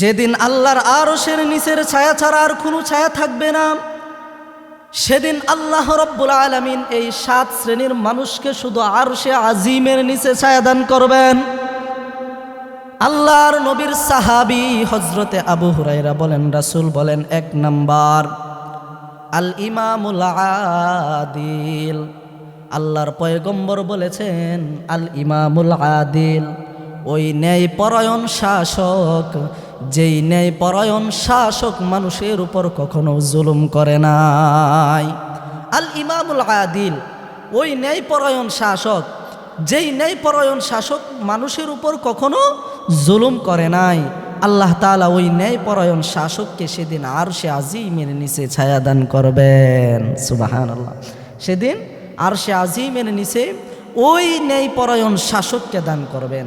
যেদিন আল্লাহর আরশের নিচের ছায়া ছাড়া আর কোনো ছায়া থাকবে না, সেদিন আল্লাহ রব্বুল আলমিন এই সাত শ্রেণির মানুষকে শুধু আরশে আজিমের নিচে ছায়া দান করবেন। আল্লাহর নবীর সাহাবি হজরতে আবু হুরাইরা বলেন, রাসুল বলেন, এক নাম্বার, আল ইমামুল আদিল। আল্লাহর পয়গম্বর বলেছেন, আল ইমামুল আদিল, ওই ন্যায় পরায়ণ শাসক যেই ন্যায় পরায়ণ শাসক মানুষের উপর কখনো জুলুম করে নাই। আল ইমামুল আদিল, ওই ন্যায় পরায়ণ শাসক, যেই ন্যায় পরায়ণ শাসক মানুষের উপর কখনো জুলুম করে নাই। আল্লাহ তাআলা ওই ন্যায় পরায়ণ শাসককে সেদিন আর সে আজিমের নিচে ছায়াদান করবেন। সুবাহান আল্লাহ সেদিন আর সে আজিমের নিচে ওই ন্যায় পরায়ণ শাসককে দান করবেন।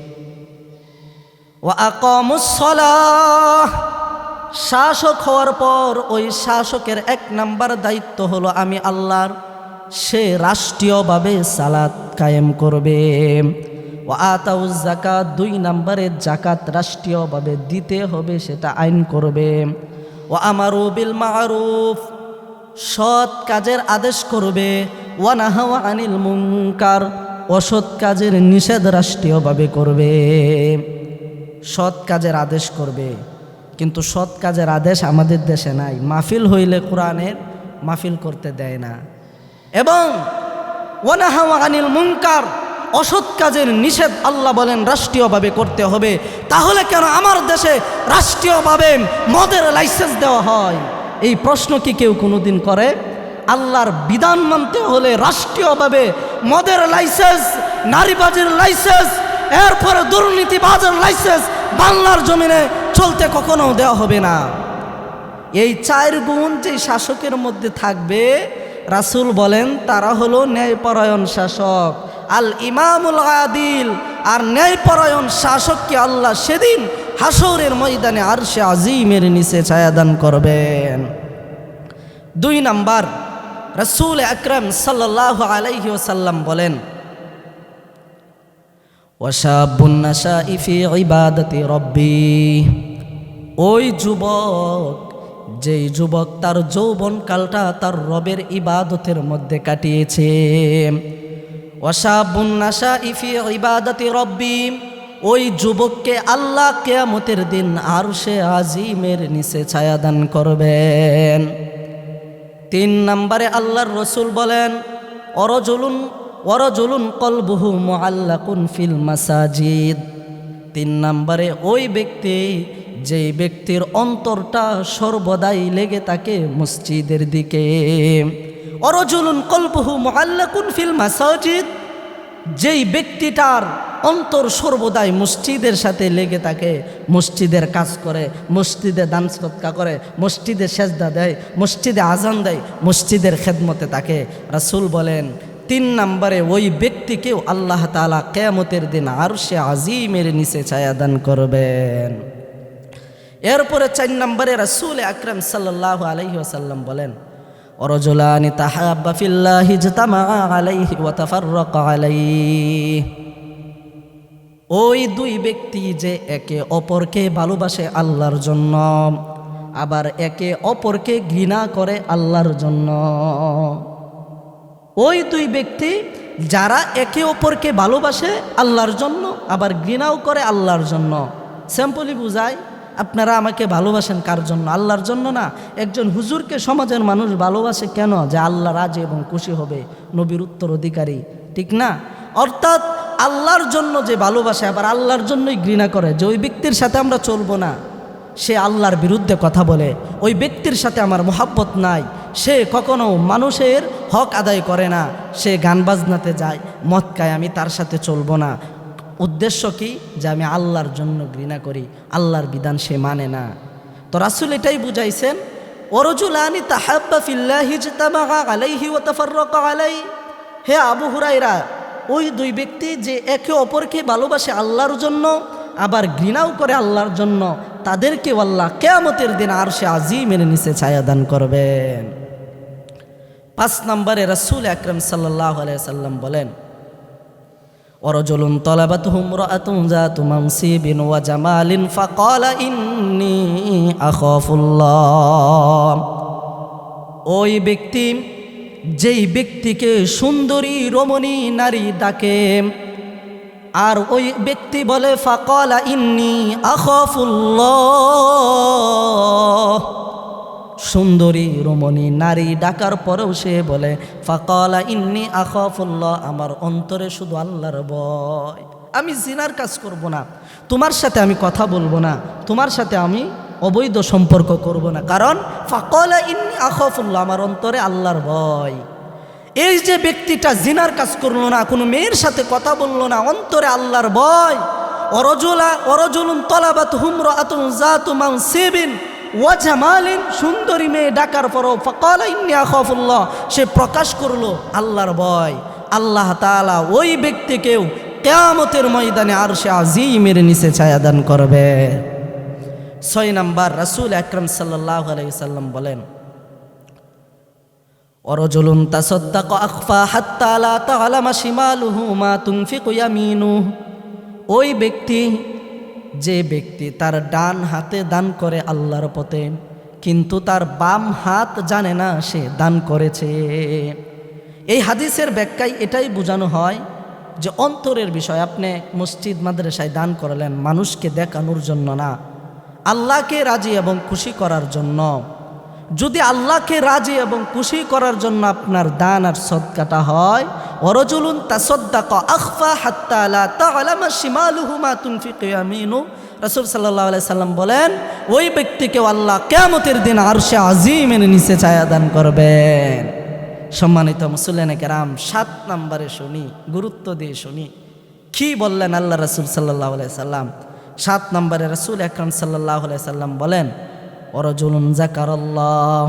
শাসক হওয়ার পর ওই শাসকের এক নাম্বার দায়িত্ব হলো আমি আল্লাহর সে রাষ্ট্রীয়ভাবে সালাত কায়েম করবে। ও আতাউ জাকাত দুই নাম্বারে জাকাত রাষ্ট্রীয়ভাবে দিতে হবে সেটা আইন করবে। ও আমারু বিল মারুফ, সৎ কাজের আদেশ করবে। ওয়ানাহাওয়া আনিল মুঙ্কার অসৎ কাজের নিষেধ রাষ্ট্রীয়ভাবে করবে। সৎ কাজের আদেশ করবে। কিন্তু সৎ কাজের আদেশ আমাদের দেশে নাই। মাহফিল হইলে কোরআনের মাহফিল করতে দেয় না। এবং ওয়ানাহাওয়া আনিল মুঙ্কার অসৎ কাজের নিষেধ আল্লাহ বলেন রাষ্ট্রীয়ভাবে করতে হবে। তাহলে কেন আমার দেশে রাষ্ট্রীয়ভাবে মদের লাইসেন্স দেওয়া হয়? এই প্রশ্ন কি কেউ কোনোদিন করে? আল্লাহর বিধান মানতে হলে রাষ্ট্রীয়ভাবে মদের লাইসেন্স নারীবাজির লাইসেন্স এরপরে দুর্নীতিবাজের লাইসেন্স বাংলার জমিনে চলতে কখনো দেওয়া হবে না। এই চার গুণ যে শাসকের মধ্যে থাকবে, রাসূল বলেন, তারা হলো ন্যায়পরায়ণ শাসক। আল ইমামুল আদিল, আর ন্যায়পরায়ণ শাসককে আল্লাহ সেদিন হাসরের ময়দানে আর সে আজিমের নিচে ছায়াদান করবেন। দুই নাম্বার, রসুল আকরম সাল্লাহ আলাইহি ওসাল্লাম বলেন ওয়াশাবুন্নাশা ইফি ইবাদতি রব্বি। ওই যুবক, যেই যুবক তার যৌবন কালটা তার রবের ইবাদতের মধ্যে কাটিয়েছে। ওয়াশাবুন্নাশা ইফি ইবাদতি রব্বি, ওই যুবককে আল্লাহ কেয়ামতের দিন আর সে আজিমের নিচে ছায়াদান করবেন। তিন নম্বরে আল্লাহর রসুল বলেন, অরজলুন ওরজলুন কলবহু মোয়াল্লাকুন ফিল মাসাজিদ। তিন নম্বরে ওই ব্যক্তি যেই ব্যক্তির অন্তরটা সর্বদাই লেগে থাকে মসজিদের দিকে। অরজলুন কলবহু মোয়াল্লাকুন ফিল মাসাজিদ, যেই ব্যক্তিটার অন্তর সর্বদাই মসজিদের সাথে লেগে থাকে, মসজিদের কাজ করে, মসজিদে দান সৎকা করে, মসজিদে সেজদা দেয়, মসজিদে আজান দেয়, মসজিদের খেদমতে থাকে। রাসুল বলেন তিন নম্বরে ওই ব্যক্তিকেও আল্লাহ তালা কেয়ামতের দিন আর সে আজিমের নিচে ছায়াদান করবেন। এরপরে চার নম্বরে রাসুল আকরম সাল্লাহ আলহি আসাল্লাম বলেন, অরজুলানি তাহাব্বা ফিল্লাহি জতামা আলাইহি ওয়া তাফাররাকা আলাইহি। ওই দুই ব্যক্তি যে একে অপরকে ভালোবাসে আল্লাহর জন্য, আবার একে অপরকে ঘৃণা করে আল্লাহর জন্য। ওই দুই ব্যক্তি যারা একে অপরকে ভালোবাসে আল্লাহর জন্য, আবার ঘৃণাও করে আল্লাহর জন্য। সিম্পলি বুঝায়, আপনারা আমাকে ভালোবাসেন কার জন্য? আল্লাহর জন্য না। একজন হুজুরকে সমাজের মানুষ ভালোবাসে কেন? যে আল্লাহ রাজে এবং খুশি হবে। নবীর উত্তর অধিকারী ঠিক না? অর্থাৎ আল্লাহর জন্য যে ভালোবাসে, আবার আল্লাহর জন্যই ঘৃণা করে। যে ওই ব্যক্তির সাথে আমরা চলবো না, সে আল্লাহর বিরুদ্ধে কথা বলে। ওই ব্যক্তির সাথে আমার মোহাব্বত নাই। সে কখনো মানুষের হক আদায় করে না, সে গান বাজনাতে যায় মদ খায় আমি তার সাথে চলবো না। উদ্দেশ্য কি? যে আমি আল্লাহর জন্য ঘৃণা করি, আল্লাহর বিধান সে মানে না। তো রাসুল এটাই বুঝাইছেন ওরজুলানি তাহাব্বা ফিল্লাহি আলাইহি ও তাফাররাকা আলাই। হে আবু হুরাইরা ওই দুই ব্যক্তি যে একে অপরকে ভালোবাসে আল্লাহর জন্য, আবার ঘৃণাও করে আল্লাহর জন্য তাদেরকে আল্লাহ কেয়ামতের দিন আর সে আজিমের নিচে ছায়াদান করবেন। পাঁচ নম্বরে রসুল আকরম সাল্লাহ সাল্লাম বলেন, অরজলুন তলাবাত হুমর আতুমজা তুমাং সিবিন ওয়া জামালিন ফাকলা ইন্নি আখফুল্লাহ। ওই ব্যক্তি যেই ব্যক্তিকে সুন্দরী রমণী নারী ডাকে আর ওই ব্যক্তি বলে, ফাকলা ইন্নি আখফুল্লাহ। সুন্দরী রমণী নারী ডাকার পরেও সে বলে, ফাকলা ইন্নি আখফুল্লাহ, আমার অন্তরে শুধু আল্লাহর ভয়। আমি জিনার কাজ করব না, তোমার সাথে আমি কথা বলব না, তোমার সাথে আমি অবৈধ সম্পর্ক করব না। কারণ, ফাকলা ইন্নি আখফুল্লাহ, আমার অন্তরে আল্লাহর ভয়। এই যে ব্যক্তিটা জিনার কাজ করল না, কোনো মেয়ের সাথে কথা বলল না, অন্তরে আল্লাহর ভয়। অরজুলা, অরজুলুন তলাবাত হুমর আতুন জাতুমান সেবিন ওয়াজামালিন। সুন্দরী মেয়ে ডাকার পরও ফকাল ইন্নিয়া খফুল্লাহ সে প্রকাশ করল আল্লাহর ভয়। আল্লাহ তাআলা ওই ব্যক্তিকেও কেয়ামতের ময়দানে আর সে আজিমের নিচে ছায়াদান করবে। ছয় নাম্বার রাসূল আকরম সাল্লাহ আলাইসাল্লাম বলেন অরজলুন তাসদ্দাক আকফা হাত্তা লা তাআলামা শিমালুহু মা তুনফিকু ইয়ামিনু। ওই ব্যক্তি, যে ব্যক্তি তার ডান হাতে দান করে আল্লাহর পথে, কিন্তু তার বাম হাত জানে না সে দান করেছে। এই হাদিসের ব্যাখ্যায় এটাই বোঝানো হয় যে অন্তরের বিষয় আপনি মসজিদ, মাদ্রাসায় দান করালেন, মানুষকে দেখানোর জন্য না। আল্লাহকে রাজি এবং খুশি করার জন্য। যদি আল্লাহকে রাজি এবং খুশি করার জন্য আপনার দান আর সদকাটা হয় অরজুলুন তাসদ্দাক আখফা হাত্তা লা তাআলামা শিমালুহু মা তুনফিকু ইয়ামিনু। রাসূল আলাইহি সাল্লাম বলেন, ওই ব্যক্তিকে আল্লাহ কিয়ামতের দিন আর আরশে আজিমের নিচে ছায়া দান করবেন। সম্মানিত মুসল্লিয়ানে কেরাম, সাত নম্বরে শুনি, গুরুত্ব দিয়ে শুনি। কি বললেন আল্লাহ রাসূল আলাইহি সাল্লাম? সাত নম্বরে রসুল আকরাম সাল্লাল্লাহু আলাইহি সাল্লাম বলেন অরজুলুন জাকারাল্লাহ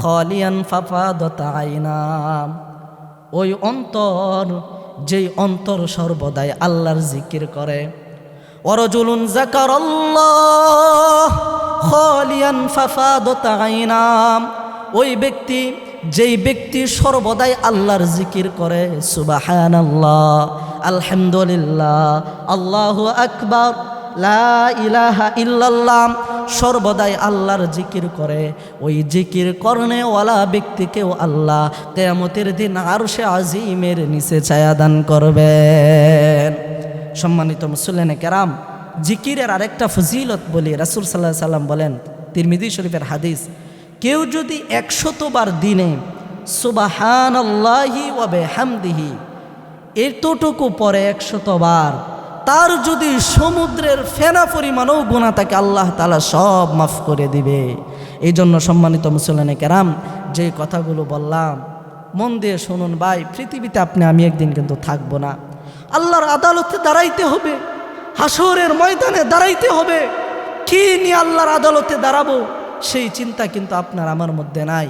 খালিয়ান ফাফাদত আইনাম ওই অন্তর, যেই অন্তর সর্বদাই আল্লাহর জিকির করে। অরজুলুন জাকারাল্লাহ খালিয়ান ফাফাদত আইনাম ওই ব্যক্তি, যেই ব্যক্তি সর্বদাই আল্লাহর জিকির করে, সুবাহানাল্লাহ, আলহামদুলিল্লাহ, আল্লাহু আকবার, লা ইলাহা ইল্লাল্লাহ সর্বদাই আল্লাহর জিকির করে। ওই জিকির করনে ওয়ালা ব্যক্তিকেও আল্লাহ কেয়ামতের দিন আর সে আজিমের নিচে ছায়াদান করবেন। সম্মানিত মুসল্লেনে কেরাম, জিকিরের আরেকটা ফজিলত বলি রাসুল সাল্লাহ সাল্লাম বলেন তিরমিদি শরীফের হাদিস, কেউ যদি একশতবার দিনে সুবাহান আল্লাহি ওয়াবে হামদিহি এতটুকু পরে একশতবার তার যদি সমুদ্রের ফেনা পরিমাণও গুণা থাকে, আল্লাহ তালা সব মাফ করে দিবে। এই জন্য সম্মানিত মুসলমানে কেরাম, যে কথাগুলো বললাম, মন দিয়ে শুনুন ভাই, পৃথিবীতে আপনি, আমি একদিন কিন্তু থাকব না। আল্লাহর আদালতে দাঁড়াইতে হবে হাসরের ময়দানে দাঁড়াইতে হবে। কি নিয়ে আল্লাহর আদালতে দাঁড়াবো, সেই চিন্তা কিন্তু আপনার আমার মধ্যে নাই।